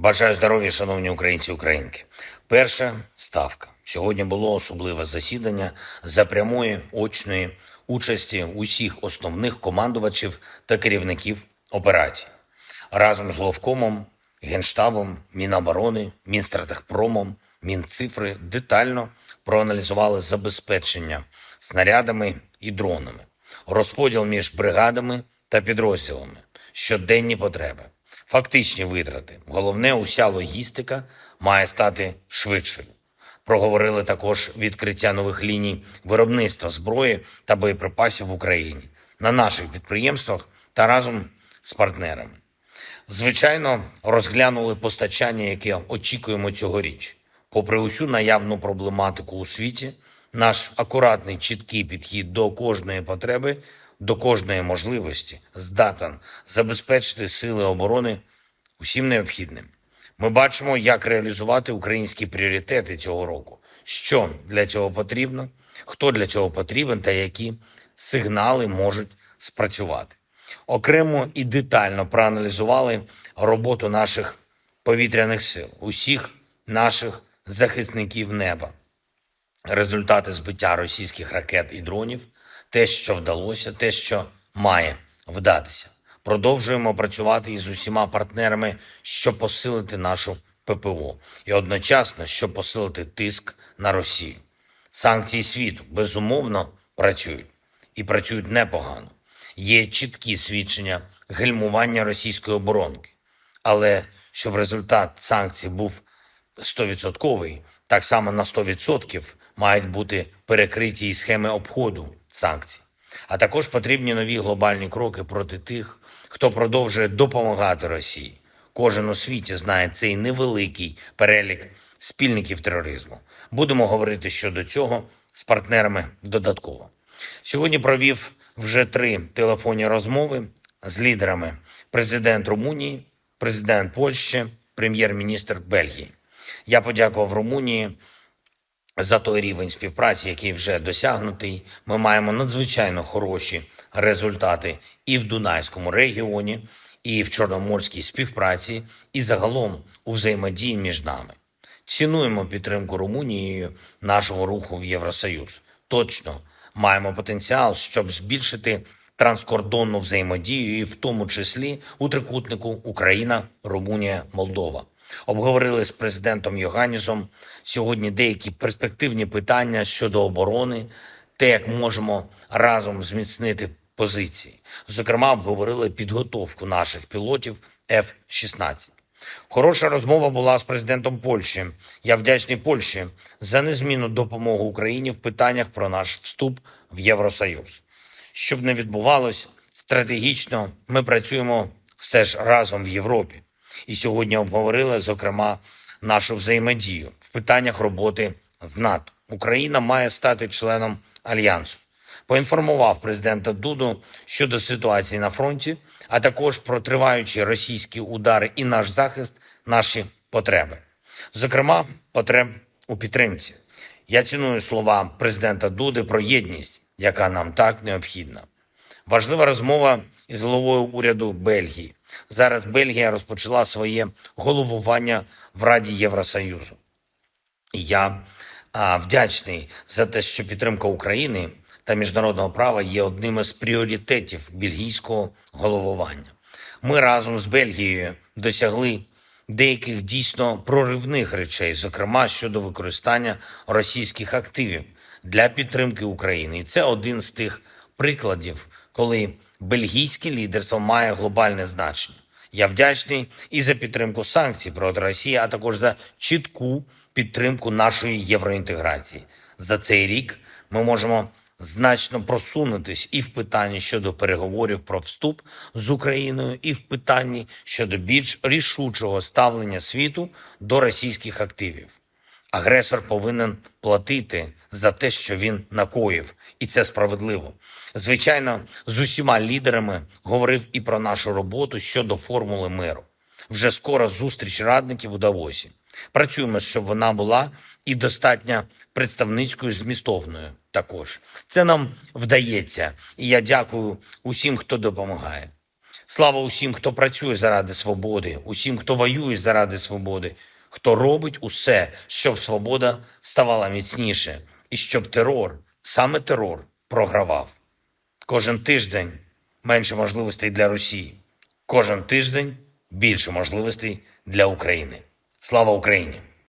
Бажаю здоров'я, шановні українці і українки. Перша ставка. Сьогодні було особливе засідання за прямої очної участі усіх основних командувачів та керівників операцій. Разом з Ловкомом, Генштабом, Міноборони, Мінстратегпромом, Мінцифри детально проаналізували забезпечення снарядами і дронами, розподіл між бригадами та підрозділами, щоденні потреби, фактичні витрати. Головне, уся логістика має стати швидшою. Проговорили також відкриття нових ліній виробництва зброї та боєприпасів в Україні на наших підприємствах та разом з партнерами. Звичайно, розглянули постачання, яке очікуємо цьогоріч. Попри усю наявну проблематику у світі, наш акуратний чіткий підхід до кожної потреби, до кожної можливості здатен забезпечити сили оборони усім необхідним. Ми бачимо, як реалізувати українські пріоритети цього року, що для цього потрібно, хто для цього потрібен та які сигнали можуть спрацювати. Окремо і детально проаналізували роботу наших повітряних сил, усіх наших захисників неба, результати збиття російських ракет і дронів, те, що вдалося, те, що має вдатися. Продовжуємо працювати із усіма партнерами, щоб посилити нашу ППО і одночасно, щоб посилити тиск на Росію. Санкції світу безумовно працюють і працюють непогано. Є чіткі свідчення гальмування російської оборонки. Але щоб результат санкцій був 100%, так само на 100% мають бути перекриті і схеми обходу санкцій. А також потрібні нові глобальні кроки проти тих, хто продовжує допомагати Росії. Кожен у світі знає цей невеликий перелік спільників тероризму. Будемо говорити щодо цього з партнерами додатково. Сьогодні провів вже три телефонні розмови з лідерами: президент Румунії, президент Польщі, прем'єр-міністр Бельгії. Я подякував Румунії за той рівень співпраці, який вже досягнутий. Ми маємо надзвичайно хороші результати і в Дунайському регіоні, і в Чорноморській співпраці, і загалом у взаємодії між нами. Цінуємо підтримку Румунією нашого руху в Євросоюз. Точно маємо потенціал, щоб збільшити транскордонну взаємодію, і в тому числі у трикутнику Україна, Румунія, Молдова. Обговорили з президентом Йоганнісом сьогодні деякі перспективні питання щодо оборони, те, як можемо разом зміцнити позиції. Зокрема, обговорили підготовку наших пілотів F-16. Хороша розмова була з президентом Польщі. Я вдячний Польщі за незмінну допомогу Україні в питаннях про наш вступ в Євросоюз. Щоб не відбувалось стратегічно, ми працюємо все ж разом в Європі. І сьогодні обговорили, зокрема, нашу взаємодію в питаннях роботи з НАТО. Україна має стати членом альянсу. Поінформував президента Дуду щодо ситуації на фронті, а також про триваючі російські удари і наш захист, наші потреби, зокрема, потреб у підтримці. Я ціную слова президента Дуди про єдність, яка нам так необхідна. Важлива розмова із головою уряду Бельгії. Зараз Бельгія розпочала своє головування в Раді Євросоюзу. І Я вдячний за те, що підтримка України та міжнародного права є одним із пріоритетів бельгійського головування. Ми разом з Бельгією досягли деяких дійсно проривних речей, зокрема щодо використання російських активів для підтримки України. І це один з тих прикладів, коли бельгійське лідерство має глобальне значення. Я вдячний і за підтримку санкцій проти Росії, а також за чітку підтримку нашої євроінтеграції. За цей рік ми можемо значно просунутись і в питанні щодо переговорів про вступ з Україною, і в питанні щодо більш рішучого ставлення світу до російських активів. Агресор повинен платити за те, що він накоїв, і це справедливо. Звичайно, з усіма лідерами говорив і про нашу роботу щодо формули миру. Вже скоро зустріч радників у Давосі. Працюємо, щоб вона була і достатньо представницькою змістовною. Також це нам вдається, і я дякую усім, хто допомагає. Слава усім, хто працює заради свободи, усім, хто воює заради свободи, хто робить усе, щоб свобода ставала міцніше, і щоб терор, саме терор, програвав. Кожен тиждень менше можливостей для Росії. Кожен тиждень більше можливостей для України. Слава Україні!